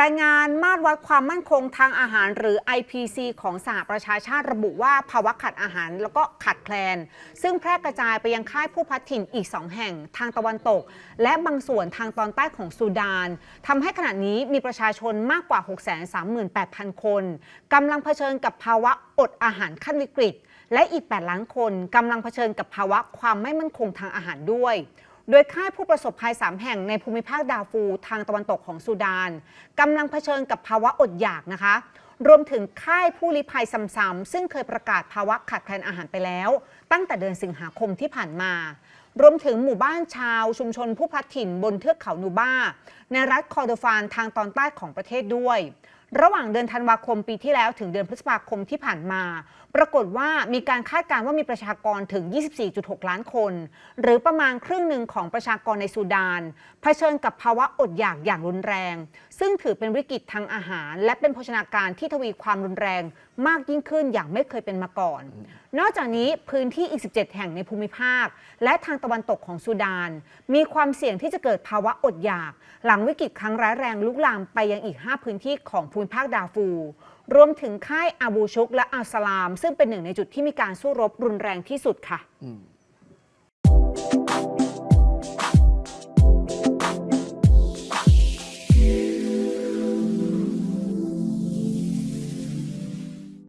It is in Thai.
รายงานมาตรวัดความมั่นคงทางอาหารหรือ IPC ของสหประชาชาติระบุว่าภาวะขาดอาหารแล้วก็ขาดแคลน ซึ่งแพร่กระจายไปยังค่ายผู้พัดถิ่นอีก 2 แห่งทางตะวันตก และบางส่วนทางตอนใต้ของซูดานทำให้ขณะนี้มีประชาชนมากกว่า 638,000 คนกำลังเผชิญกับภาวะอดอาหารขั้นวิกฤต และอีก 8 ล้านคนกำลังเผชิญกับภาวะความไม่มั่นคงทางอาหารด้วย โดยค่ายผู้ประสบภัย 3 แห่งในภูมิภาคดาฟูทางตะวันตกของซูดานกำลังเผชิญกับภาวะอดอยากนะคะ รวมถึงค่ายผู้ลี้ภัยซ้ำๆซึ่งเคยประกาศภาวะขาดแคลนอาหารไปแล้ว ตั้งแต่เดือนสิงหาคมที่ผ่านมารวมถึงหมู่บ้านชาวชุมชนผู้พลัดถิ่นบนเทือกเขานูบ้า ในรัฐคอร์โดฟานทางตอนใต้ของประเทศด้วย ระหว่างเดือนธันวาคมปีที่แล้วถึงเดือนพฤษภาคมที่ผ่านมา ปรากฏว่ามีการคาดการณ์ว่ามีประชากรถึง 24.6 ล้านคน หรือประมาณครึ่งหนึ่งของประชากรในซูดานเผชิญกับภาวะอดอยากอย่างรุนแรง ซึ่งถือเป็นวิกฤตทางอาหาร และเป็นโภชนาการที่ทวีความรุนแรงมากยิ่งขึ้นอย่างไม่เคยเป็นมาก่อน นอกจากนี้พื้นที่อีก 17 แห่งในภูมิภาค และทางตะวันตกของซูดาน มีความเสี่ยงที่จะเกิดภาวะอดอยาก หลังวิกฤตครั้งร้ายแรงลุกลามไปยังอีก 5 พื้นที่ของภูมิภาคดาฟู รวมถึงค่ายอาบูชุกและอัลสลาม ซึ่งเป็นหนึ่งในจุดที่มีการสู้รบรุนแรงที่สุดค่ะ